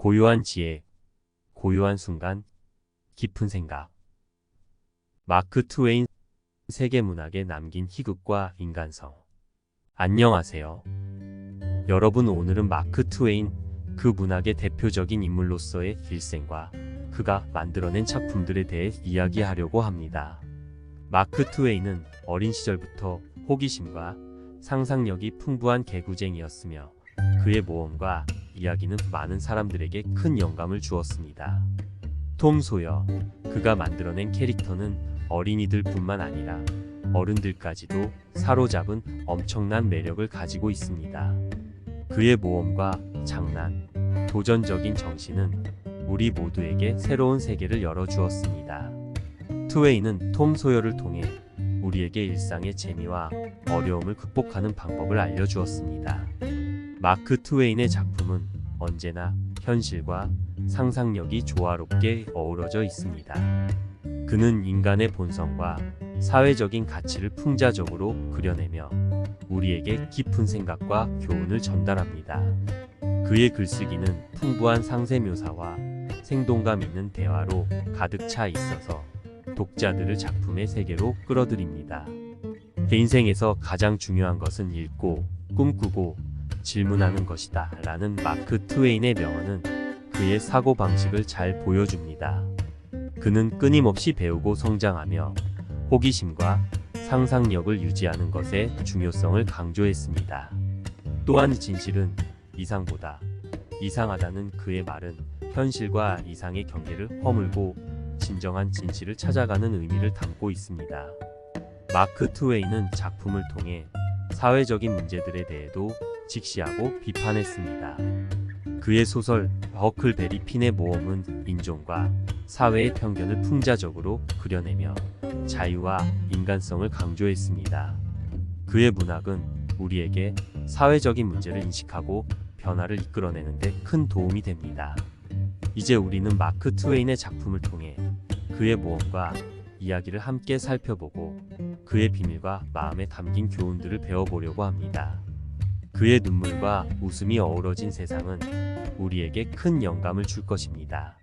고요한 지혜, 고요한 순간, 깊은 생각. 마크 트웨인 세계 문학에 남긴 희극과 인간성. 안녕하세요. 여러분 오늘은 마크 트웨인 그 문학의 대표적인 인물로서의 일생과 그가 만들어낸 작품들에 대해 이야기하려고 합니다. 마크 트웨인은 어린 시절부터 호기심과 상상력이 풍부한 개구쟁이였으며 그의 모험과 이야기는 많은 사람들에게 큰 영감을 주었습니다. 톰 소여, 그가 만들어낸 캐릭터는 어린이들뿐만 아니라 어른들까지도 사로잡은 엄청난 매력을 가지고 있습니다. 그의 모험과 장난, 도전적인 정신은 우리 모두에게 새로운 세계를 열어주었습니다. 트웨이는 톰 소여를 통해 우리에게 일상의 재미와 어려움을 극복하는 방법을 알려주었습니다. 마크 트웨인의 작품은 언제나 현실과 상상력이 조화롭게 어우러져 있습니다. 그는 인간의 본성과 사회적인 가치를 풍자적으로 그려내며 우리에게 깊은 생각과 교훈을 전달합니다. 그의 글쓰기는 풍부한 상세 묘사와 생동감 있는 대화로 가득 차 있어서 독자들을 작품의 세계로 끌어들입니다. 제 인생에서 가장 중요한 것은 읽고 꿈꾸고 질문하는 것이다. 라는 마크 트웨인의 명언은 그의 사고방식을 잘 보여줍니다. 그는 끊임없이 배우고 성장하며 호기심과 상상력을 유지하는 것의 중요성을 강조했습니다. 또한 진실은 이상보다 이상하다는 그의 말은 현실과 이상의 경계를 허물고 진정한 진실을 찾아가는 의미를 담고 있습니다. 마크 트웨이는 작품을 통해 사회적인 문제들에 대해도 직시하고 비판했습니다. 그의 소설 버클베리 핀의 모험은 인종과 사회의 편견을 풍자적으로 그려내며 자유와 인간성을 강조했습니다. 그의 문학은 우리에게 사회적인 문제를 인식하고 변화를 이끌어내는 데 큰 도움이 됩니다. 이제 우리는 마크 트웨인의 작품을 통해 그의 모험과 이야기를 함께 살펴보고 그의 비밀과 마음에 담긴 교훈들을 배워보려고 합니다. 그의 눈물과 웃음이 어우러진 세상은 우리에게 큰 영감을 줄 것입니다.